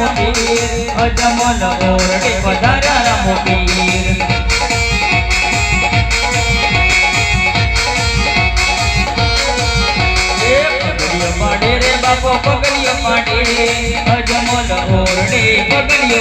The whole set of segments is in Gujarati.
આવે રામો પીર અજમલ ઓરડે પધાર્યા રામો પીર પાડે રે બાપો પગડીઓ પાડે, અજમલ ઓરડે પગડીઓ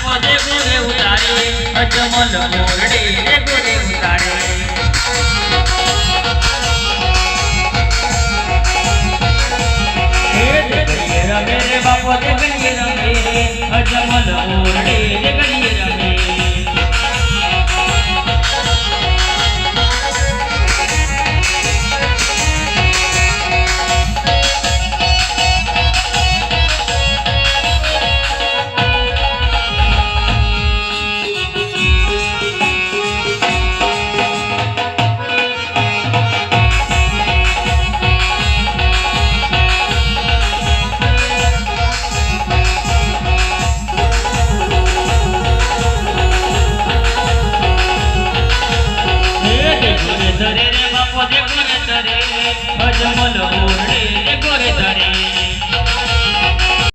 ઉતારે બાપો જે ગુરે ઉતારે અજમલ મોરડે રે ગુરે ઉતારે હે જગલીએ રમે રે બાપો જગલીએ રમે અજમલ नजरे